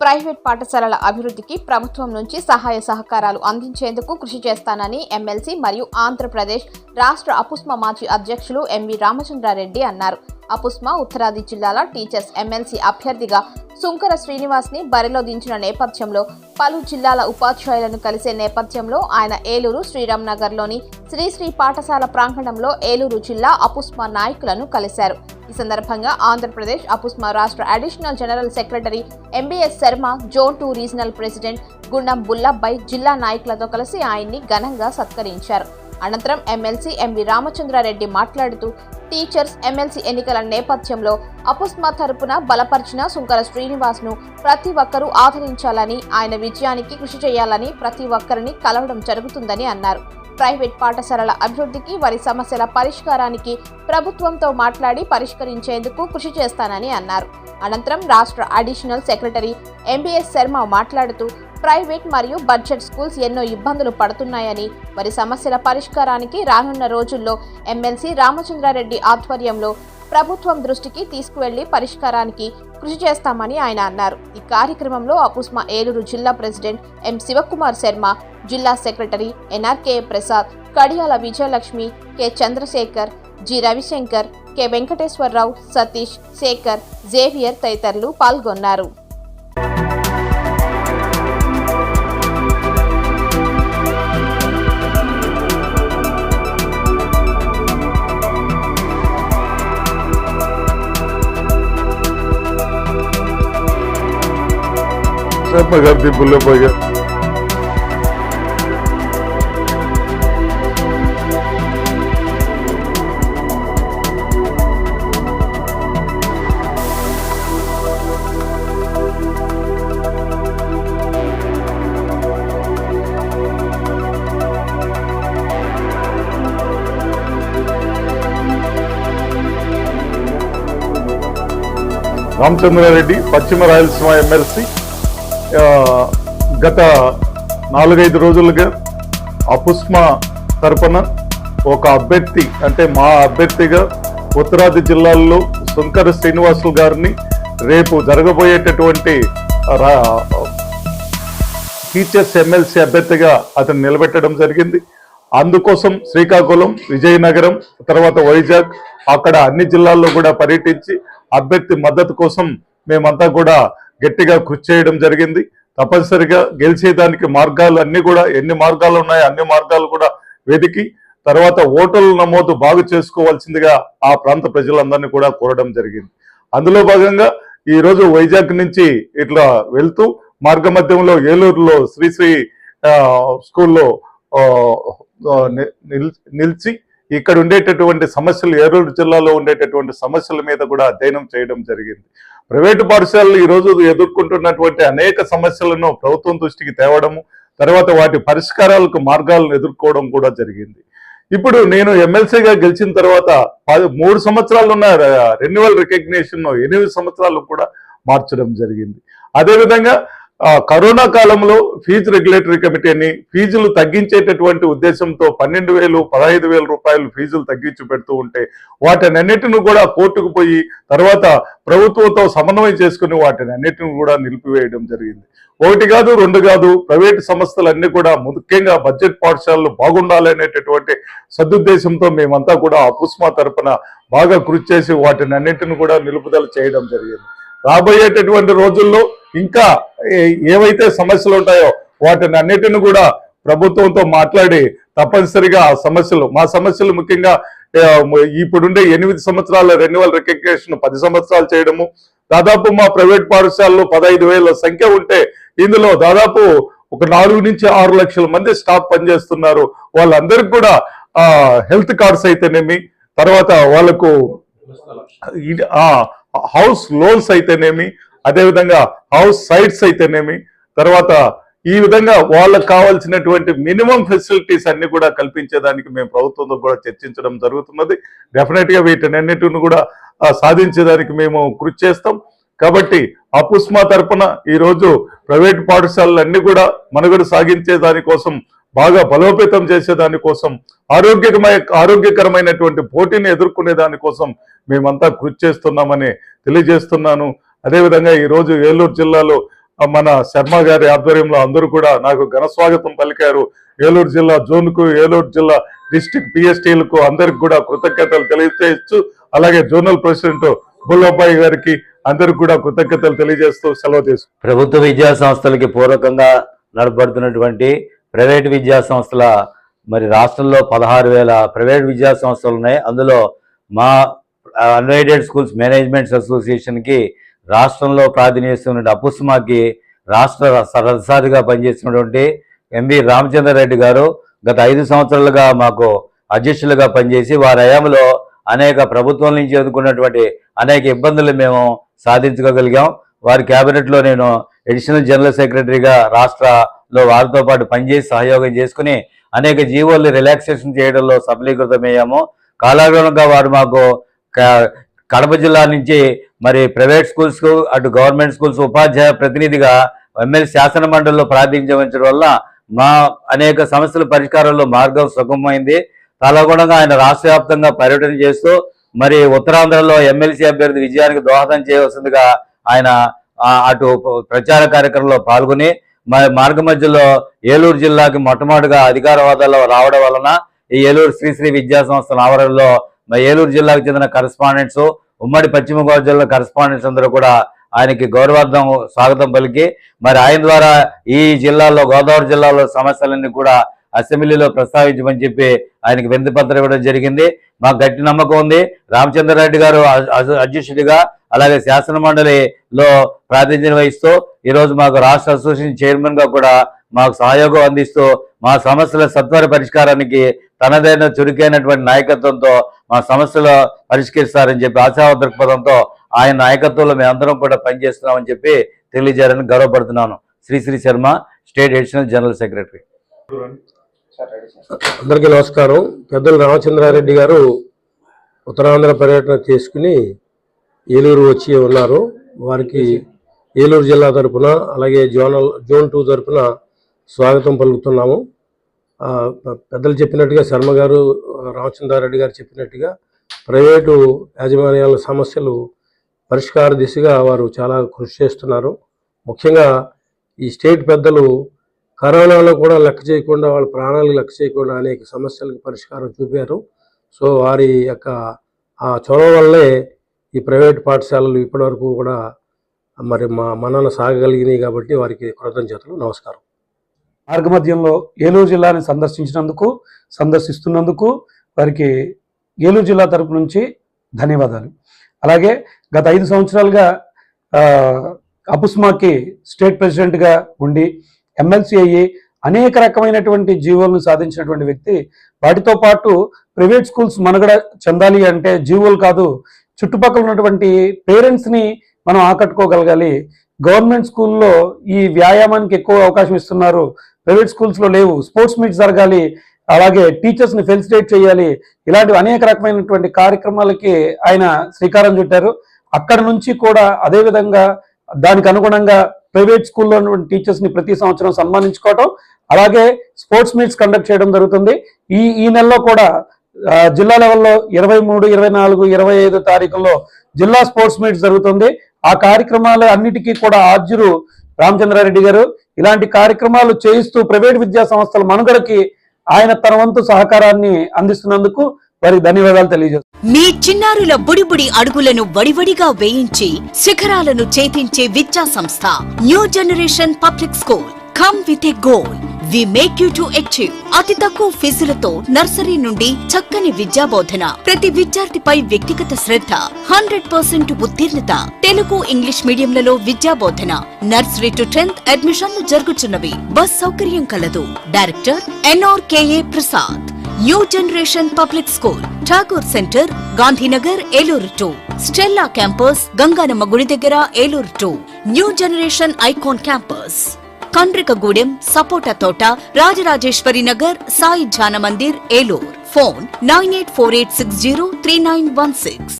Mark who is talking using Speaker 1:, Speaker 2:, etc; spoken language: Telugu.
Speaker 1: ప్రైవేట్ పాఠశాలల అభివృద్ధికి ప్రభుత్వం నుంచి సహాయ సహకారాలు అందించేందుకు కృషి చేస్తానని ఎమ్మెల్సీ మరియు ఆంధ్రప్రదేశ్ రాష్ట్ర అపుస్మ మాజీ అధ్యక్షులు ఎంవి రామచంద్రారెడ్డి అన్నారు. అపుస్మ ఉత్తరాది జిల్లాల టీచర్స్ ఎమ్మెల్సీ అభ్యర్థిగా సుంకర శ్రీనివాస్ని బరిలో దించిన నేపథ్యంలో పలు జిల్లాల ఉపాధ్యాయులను కలిసే నేపథ్యంలో ఆయన ఏలూరు శ్రీరామ్ నగర్లోని శ్రీశ్రీ పాఠశాల ప్రాంగణంలో ఏలూరు జిల్లా అపుస్మ నాయకులను కలిశారు. ఈ సందర్భంగా ఆంధ్రప్రదేశ్ అపుస్మ రాష్ట్ర additional general secretary MBS Sharma zone two regional president Gundam Bullabbai జిల్లా నాయకులతో కలిసి ఆయన్ని ఘనంగా సత్కరించారు. అనంతరం ఎమ్మెల్సీ ఎంవి రామచంద్రారెడ్డి మాట్లాడుతూ టీచర్స్ ఎమ్మెల్సీ ఎన్నికల నేపథ్యంలో అపుస్మా తరపున బలపరిచిన సుంకర శ్రీనివాస్ను ప్రతి ఒక్కరూ ఆదరించాలని ఆయన విజయానికి కృషి చేయాలని ప్రతి ఒక్కరిని కలవడం జరుగుతుందని అన్నారు. ప్రైవేట్ పాఠశాలల అభివృద్ధికి వారి సమస్యల పరిష్కారానికి ప్రభుత్వంతో మాట్లాడి పరిష్కరించేందుకు కృషి చేస్తానని అన్నారు. అనంతరం రాష్ట్ర అడిషనల్ సెక్రటరీ ఎంబీఎస్ శర్మ మాట్లాడుతూ ప్రైవేట్ మరియు బడ్జెట్ స్కూల్స్ ఎన్నో ఇబ్బందులు పడుతున్నాయని వారి సమస్యల పరిష్కారానికి రానున్న రోజుల్లో ఎమ్మెల్సీ రామచంద్రారెడ్డి ఆధ్వర్యంలో ప్రభుత్వం దృష్టికి తీసుకువెళ్ళి పరిష్కారానికి కృషి చేస్తామని ఆయన అన్నారు. ఈ కార్యక్రమంలో అపుస్మా ఏలూరు జిల్లా ప్రెసిడెంట్ ఎం శివకుమార్ శర్మ జిల్లా secretary NRK Prasad Kadiyala Vijayalakshmi K Chandrasekhar G Ravishankar K Venkateswara Rao Satish Shekar Xavier తదితరులు పాల్గొన్నారు.
Speaker 2: శర్మ గారిది బుల్లెబాయ్ గారు రామచంద్రారెడ్డి పశ్చిమ రాయలసీమ ఎమ్మెల్సీ ఆ, గత నాలుగైదు రోజులుగా అపుస్మ తరపున ఒక అభ్యర్థి అంటే మా అభ్యర్థిగా ఉత్తరాది జిల్లాల్లో శంకర శ్రీనివాసులు గారిని రేపు జరగబోయేటటువంటి రా- టీచర్స్ ఎమ్మెల్సీ అభ్యర్థిగా అతను నిలబెట్టడం జరిగింది. అందుకోసం శ్రీకాకుళం విజయనగరం తర్వాత వైజాగ్ అక్కడ అన్ని జిల్లాల్లో కూడా పర్యటించి అభ్యర్థి మద్దతు కోసం మేమంతా కూడా గట్టిగా కృషి చేయడం జరిగింది. తప్పనిసరిగా గెలిచేదానికి మార్గాలు అన్ని కూడా ఎన్ని మార్గాలు ఉన్నాయో అన్ని మార్గాలు కూడా వెతికి తర్వాత ఓటర్ల నమోదు బాగు చేసుకోవాల్సిందిగా ఆ ప్రాంత ప్రజలందరినీ కూడా కోరడం జరిగింది. అందులో భాగంగా ఈరోజు వైజాగ్ నుంచి ఇట్లా వెళ్తూ మార్గమధ్యంలో ఏలూరులో శ్రీశ్రీ స్కూల్లో నిల్- నిలిచి ఇక్కడ ఉండేటటువంటి సమస్యలు ఏలూరు జిల్లాలో ఉండేటటువంటి సమస్యల మీద కూడా అధ్యయనం చేయడం జరిగింది. ప్రైవేటు పాఠశాలలు ఈ రోజు ఎదుర్కొంటున్నటువంటి అనేక సమస్యలను ప్రభుత్వం దృష్టికి తేవడము తర్వాత వాటి పరిష్కారాలకు మార్గాలను ఎదుర్కోవడం కూడా జరిగింది. ఇప్పుడు నేను ఎమ్మెల్సీగా గెలిచిన తర్వాత పది- మూడు సంవత్సరాలు ఉన్న రెన్యువల్ రికగ్నేషన్ ఎనిమిది సంవత్సరాలు కూడా మార్చడం జరిగింది. అదేవిధంగా కరోనా కాలంలో ఫీజు రెగ్యులేటరీ కమిటీ అని ఫీజులు తగ్గించేటటువంటి ఉద్దేశంతో పన్నెండు వేలు పదహైదు వేల రూపాయలు ఫీజులు తగ్గించి పెడుతూ ఉంటే వాటిని అన్నిటిని కూడా కోర్టుకు పోయి తర్వాత ప్రభుత్వంతో సమన్వయం చేసుకుని వాటిని అన్నిటిని కూడా నిలిపివేయడం జరిగింది. ఒకటి కాదు రెండు కాదు ప్రైవేటు సంస్థలన్నీ కూడా ముఖ్యంగా బడ్జెట్ పాఠశాలలు బాగుండాలనేటటువంటి సదుద్దేశంతో మేమంతా కూడా అపుస్మా తరపున బాగా కృషి చేసి వాటిని అన్నిటిని కూడా నిలుపుదల చేయడం జరిగింది. రాబోయేటటువంటి రోజుల్లో ఇంకా ఏవైతే సమస్యలు ఉంటాయో వాటిని అన్నిటిని కూడా ప్రభుత్వంతో మాట్లాడి తప్పనిసరిగా సమస్యలు మా సమస్యలు ముఖ్యంగా ఇప్పుడుండే ఎనిమిది సంవత్సరాల రెన్యువల్ రికగ్నేషన్ పది సంవత్సరాలు చేయడము దాదాపు మా ప్రైవేట్ పాఠశాలలో పదహైదు వేల సంఖ్య ఉంటే ఇందులో దాదాపు ఒక నాలుగు నుంచి ఆరు లక్షల మంది స్టాఫ్ పనిచేస్తున్నారు. వాళ్ళందరికీ కూడా ఆ హెల్త్ కార్డ్స్ అయితేనేమి తర్వాత వాళ్ళకు హౌస్ లోన్స్ అయితేనేమి అదేవిధంగా హౌస్ సైట్స్ అయితేనేమి తర్వాత ఈ విధంగా వాళ్ళకు కావాల్సినటువంటి మినిమం ఫెసిలిటీస్ అన్ని కూడా కల్పించేదానికి మేము ప్రభుత్వంతో కూడా చర్చించడం జరుగుతున్నది. డెఫినెట్గా వీటిని వీటినన్నిటిని కూడా సాధించేదానికి మేము కృషి చేస్తాం. కాబట్టి అపుస్మా తరపున ఈరోజు ప్రైవేట్ పాఠశాలలన్నీ కూడా మనుగడ సాగించే దానికోసం బాగా బలోపేతం చేసే దానికోసం ఆరోగ్యకరమైన ఆరోగ్యకరమైనటువంటి పోటీని ఎదుర్కొనే దానికోసం మేమంతా కృషి చేస్తున్నామని తెలియజేస్తున్నాను. అదేవిధంగా ఈరోజు ఏలూరు జిల్లాలో మన శర్మ గారి ఆధ్వర్యంలో అందరూ కూడా నాకు ఘన స్వాగతం పలికారు. ఏలూరు జిల్లా జోన్కు ఏలూరు జిల్లా డిస్టిక్ పిఎస్టీలకు అందరికి కూడా కృతజ్ఞతలు తెలియజేస్తూ అలాగే జోనల్ ప్రెసిడెంట్ బుల్లబ్బాయి గారికి అందరికి కూడా కృతజ్ఞతలు తెలియజేస్తూ సెలవు తీసు
Speaker 3: ప్రభుత్వ విద్యా సంస్థలకి పూర్వకంగా నడపడుతున్నటువంటి ప్రైవేట్ విద్యా సంస్థల మరి రాష్ట్రంలో పదహారు వేల ప్రైవేట్ విద్యా సంస్థలు ఉన్నాయి. అందులో మా అన్ఎయిడెడ్ స్కూల్స్ మేనేజ్మెంట్స్ అసోసియేషన్కి రాష్ట్రంలో ప్రాతినిధ్యం అపుస్మాకి రాష్ట్ర సరసారిగా పనిచేసినటువంటి ఎంవి రామచంద్రారెడ్డి గారు గత ఐదు సంవత్సరాలుగా మాకు అధ్యక్షులుగా పనిచేసి వారి హయాంలో అనేక ప్రభుత్వం నుంచి ఎదుర్కొన్నటువంటి అనేక ఇబ్బందులు మేము సాధించుకోగలిగాం. వారి క్యాబినెట్లో నేను అడిషనల్ జనరల్ సెక్రటరీగా రాష్ట్రలో వారితో పాటు పనిచేసి సహయోగం చేసుకుని అనేక జీవోల్ని రిలాక్సేషన్ చేయడంలో సఫలీకృతమయ్యాము కాలానుగుణంగా వారు మాకు కడప జిల్లా నుంచి మరి ప్రైవేట్ స్కూల్స్కు అటు గవర్నమెంట్ స్కూల్స్ ఉపాధ్యాయ ప్రతినిధిగా ఎమ్మెల్యే శాసన మండలిలో ప్రాతినిధ్యం వల్ల మా అనేక సమస్యల పరిష్కారంలో మార్గం సుగమమైంది. తలగుణంగా ఆయన రాష్ట్ర వ్యాప్తంగా పర్యటన చేస్తూ మరి ఉత్తరాంధ్రలో ఎమ్మెల్సీ అభ్యర్థి విజయానికి దోహదం చేయవలసిందిగా ఆయన అటు ప్రచార కార్యక్రమంలో పాల్గొని మరి మార్గ మధ్యలో ఏలూరు జిల్లాకి మొట్టమొదటిగా అధికార హోదాలో రావడం వలన ఈ ఏలూరు శ్రీశ్రీ విద్యా సంస్థల ఆవరణలో ఏలూరు జిల్లాకు చెందిన కరెస్పాండెంట్స్ ఉమ్మడి పశ్చిమ గోదావరి జిల్లా కరెస్పాండెంట్స్ అందరూ కూడా ఆయనకి గౌరవార్థం స్వాగతం పలికి. మరి ఆయన ద్వారా ఈ జిల్లాలో గోదావరి జిల్లాలో సమస్యలన్నీ కూడా అసెంబ్లీలో ప్రస్తావించమని చెప్పి ఆయనకి వింతపత్రం ఇవ్వడం జరిగింది. మాకు గట్టి నమ్మకం ఉంది. రామచంద్రారెడ్డి గారు అధ్యక్షుడిగా అలాగే శాసన మండలిలో ప్రాతినిధ్యం వహిస్తూ ఈరోజు మాకు రాష్ట్ర అసోసియేషన్ చైర్మన్గా కూడా మాకు సహయోగం అందిస్తూ మా సమస్యల సత్వర పరిష్కారానికి తనదైన చురుకైనటువంటి నాయకత్వంతో మా సమస్యలు పరిష్కరిస్తారని చెప్పి ఆశావ దృక్పథంతో ఆయన నాయకత్వంలో మేమందరం కూడా పనిచేస్తున్నామని చెప్పి తెలియజేయాలని గర్వపడుతున్నాను. Sri Sri Sharma state additional general secretary.
Speaker 4: అందరికీ నమస్కారం. పెద్దలు రామచంద్రారెడ్డి గారు ఉత్తరాంధ్ర పర్యటన చేసుకుని ఏలూరు వచ్చి ఉన్నారు. వారికి ఏలూరు జిల్లా తరపున అలాగే జోనల్ జోన్ టూ తరపున స్వాగతం పలుకుతున్నాము. పెద్దలు చెప్పినట్టుగా శర్మ గారు ఆ, రామచంద్రారెడ్డి గారు చెప్పినట్టుగా ప్రైవేటు యాజమాన్యాల సమస్యలు పరిష్కార దిశగా వారు చాలా కృషి చేస్తున్నారు. ముఖ్యంగా ఈ స్టేట్ పెద్దలు కరోనాలో కూడా లెక్క చేయకుండా వాళ్ళ ప్రాణాలకు లెక్క చేయకుండా అనేక సమస్యలకు పరిష్కారం చూపారు. సో వారి యొక్క ఆ చొరవ వల్లే ఈ ప్రైవేట్ పాఠశాలలు ఇప్పటివరకు కూడా మరి మా మనన సాగగలిగినాయి కాబట్టి వారికి కృతజ్ఞతలు. నమస్కారం.
Speaker 5: మార్గమధ్యంలో ఏలూరు జిల్లాని సందర్శించినందుకు సందర్శిస్తున్నందుకు వారికి ఏలూరు జిల్లా తరపు నుంచి ధన్యవాదాలు. అలాగే గత ఐదు సంవత్సరాలుగా అపుస్మాకి స్టేట్ ప్రెసిడెంట్గా ఉండి ఎమ్మెల్సీ అయ్యి అనేక రకమైనటువంటి జీవోలను సాధించినటువంటి వ్యక్తి వాటితో పాటు ప్రైవేట్ స్కూల్స్ మనుగడ చెందాలి అంటే జీవోలు కాదు చుట్టుపక్కల ఉన్నటువంటి పేరెంట్స్ని మనం ఆకట్టుకోగలగాలి గవర్నమెంట్ స్కూల్లో ఈ వ్యాయామానికి ఎక్కువ అవకాశం ఇస్తున్నారు. ప్రైవేట్ స్కూల్స్లో లేవు. స్పోర్ట్స్ మీట్ జరగాలి. అలాగే టీచర్స్ని ఫెలిసిటేట్ చేయాలి. ఇలాంటి అనేక రకమైనటువంటి కార్యక్రమాలకి ఆయన శ్రీకారం చుట్టారు. అక్కడ నుంచి కూడా అదేవిధంగా దానికి అనుగుణంగా ప్రైవేట్ స్కూల్లో ఉన్నటువంటి టీచర్స్ని ప్రతి సంవత్సరం సన్మానించుకోవటం అలాగే స్పోర్ట్స్ మీట్స్ కండక్ట్ చేయడం జరుగుతుంది. ఈ ఈ నెలలో కూడా జిల్లా లెవెల్లో ఇరవై మూడు ఇరవై నాలుగు ఇరవై ఐదు తారీఖుల్లో జిల్లా స్పోర్ట్స్ మీట్ జరుగుతుంది. ఆ కార్యక్రమాలు అన్నిటికీ కూడా ఆర్జురు రామచంద్రారెడ్డి గారు. ఇలాంటి కార్యక్రమాలు చేయిస్తూ ప్రైవేట్ విద్యా సంస్థల మనుగడకి ఆయన తన వంతు సహకారాన్ని అందిస్తున్నందుకు వారికి ధన్యవాదాలు తెలియజేస్తున్నాను
Speaker 6: మీ చిన్నారుల బుడిబుడి అడుగులను వడివడిగా వేయించి శిఖరాలను చేతించే విద్యా సంస్థ new generation public school. Come with a goal we make you to achieve అతి తక్కువ ఫీజులతో నర్సరీ నుండి చక్కని విద్యా బోధన ప్రతి విద్యార్థిపై వ్యక్తిగత శ్రద్ధ. హండ్రెడ్ పర్సెంట్ ఉత్తీర్ణత. తెలుగు ఇంగ్లీష్ మీడియంలలో విద్యా బోధన నర్సరీ టు టెన్త్ అడ్మిషన్లు జరుగుతున్నవి బస్ సౌకర్యం కలదు. Director NRKA Prasad. New generation public school. Tagore centre Gandhinagar Eluru two. Stella campus Gangamma గుడి దగ్గర Eluru two. New generation icon campus. Kandrikagudem సపోటా తోట Rajarajeswari Nagar Sai Jnana Mandir Eluru. Phone nine eight four eight six zero three nine one six.